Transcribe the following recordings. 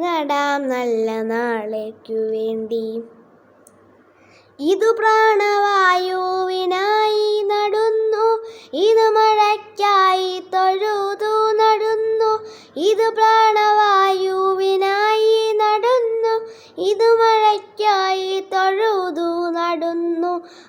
നടാം നല്ല നാളേക്കു വേണ്ടി. ഇതു പ്രാണവായുവിനായി നടുന്നു. ഇത് മഴയ്ക്കായി തൊഴുതു നടുന്നു. ഇത് പ്രാണവായുവിനായി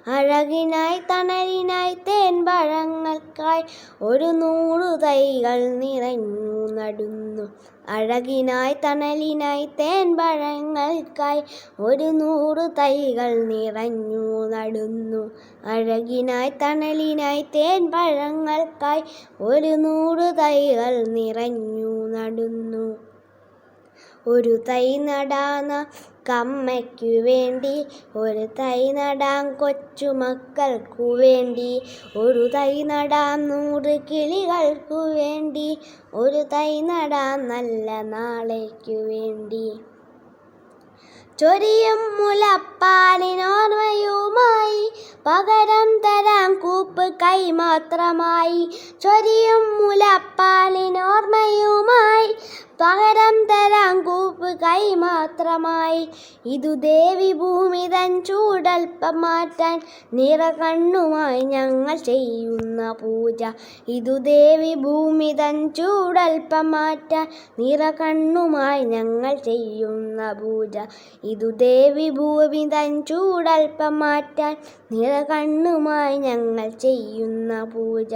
അഴകിനായി തണലിനായി തേൻ പഴങ്ങൾക്കായി ഒരു നൂറു തൈകൾ നിറഞ്ഞു നടുന്നു. അഴകിനായി തണലിനായി തേൻ പഴങ്ങൾക്കായി ഒരു നൂറു തൈകൾ നിറഞ്ഞു നടുന്നു. അഴകിനായി തണലിനായി തേൻ പഴങ്ങൾക്കായി ഒരു നൂറു തൈകൾ നിറഞ്ഞു നടുന്നു. ഒരു തൈ നടാന കമ്മയ്ക്കു വേണ്ടി ഒരു തൈ നടാം കൊച്ചുമക്കൾക്കു വേണ്ടി ഒരു തൈ നടാം നൂറ് കിളികൾക്കു വേണ്ടി ഒരു തൈ നടാം നല്ല നാളേക്കു വേണ്ടി. ചൊരിയും മുലപ്പാലിനോർമ്മയുമായി പകരം തരാം കൂപ്പ് കൈ മാത്രമായി ചൊരിയും മുലപ്പാലിനോർമ്മയുമായി പകരം തരാം കൂപ്പ് കൈ മാത്രമായി. ഇതു ദേവി ഭൂമി തൻ ചൂടൽപ്പം മാറ്റാൻ നിറ കണ്ണുമായി ഞങ്ങൾ ചെയ്യുന്ന പൂജ. ഇതു ദേവി ഭൂമി തൻ ചൂടൽപ്പം മാറ്റാൻ നിറ കണ്ണുമായി ഞങ്ങൾ ചെയ്യുന്ന പൂജ. ഇതു ദേവി ഭൂമി തൻ ചൂടൽപ്പം മാറ്റാൻ നിറ കണ്ണുമായി ഞങ്ങൾ ചെയ്യുന്ന പൂജ.